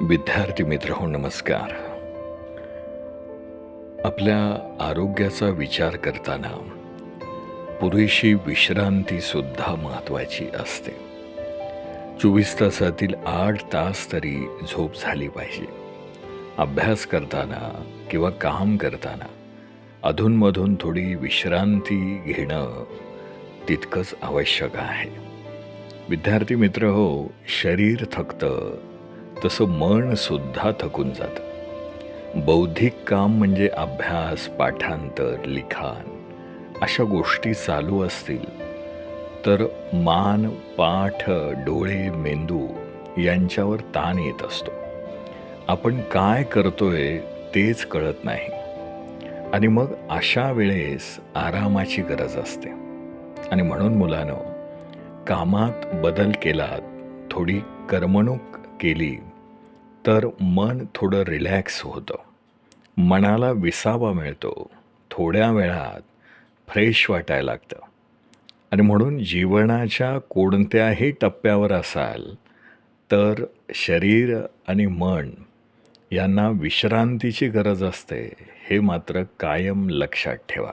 विद्यार्थी मित्र हो नमस्कार. आपल्या आरोग्याचा विचार करताना पुरेशी विश्रांती सुद्धा महत्त्वाची असते. चोवीस तासातील आठ तास तरी झोप झाली पाहिजे. अभ्यास करताना किंवा काम करताना अधूनमधून थोडी विश्रांती घेणं तितकंच आवश्यक आहे. विद्यार्थी मित्र हो शरीर थकतं तसं मनसुद्धा थकून जातं. बौद्धिक काम म्हणजे अभ्यास पाठांतर लिखाण अशा गोष्टी चालू असतील तर मान पाठ डोळे मेंदू यांच्यावर ताण येत असतो. आपण काय करतोय तेच कळत नाही. आणि मग अशा वेळेस आरामाची गरज असते. आणि म्हणून मुलानं कामात बदल केलात थोडी करमणूक केली तर मन थोडं रिलॅक्स होतं. मनाला विसावा मिळतो. थोड्या वेळात फ्रेश वाटायला लागतं. आणि म्हणून जीवनाच्या कोणत्याही टप्प्यावर असाल तर शरीर आणि मन यांना विश्रांतीची गरज असते हे मात्र कायम लक्षात ठेवा.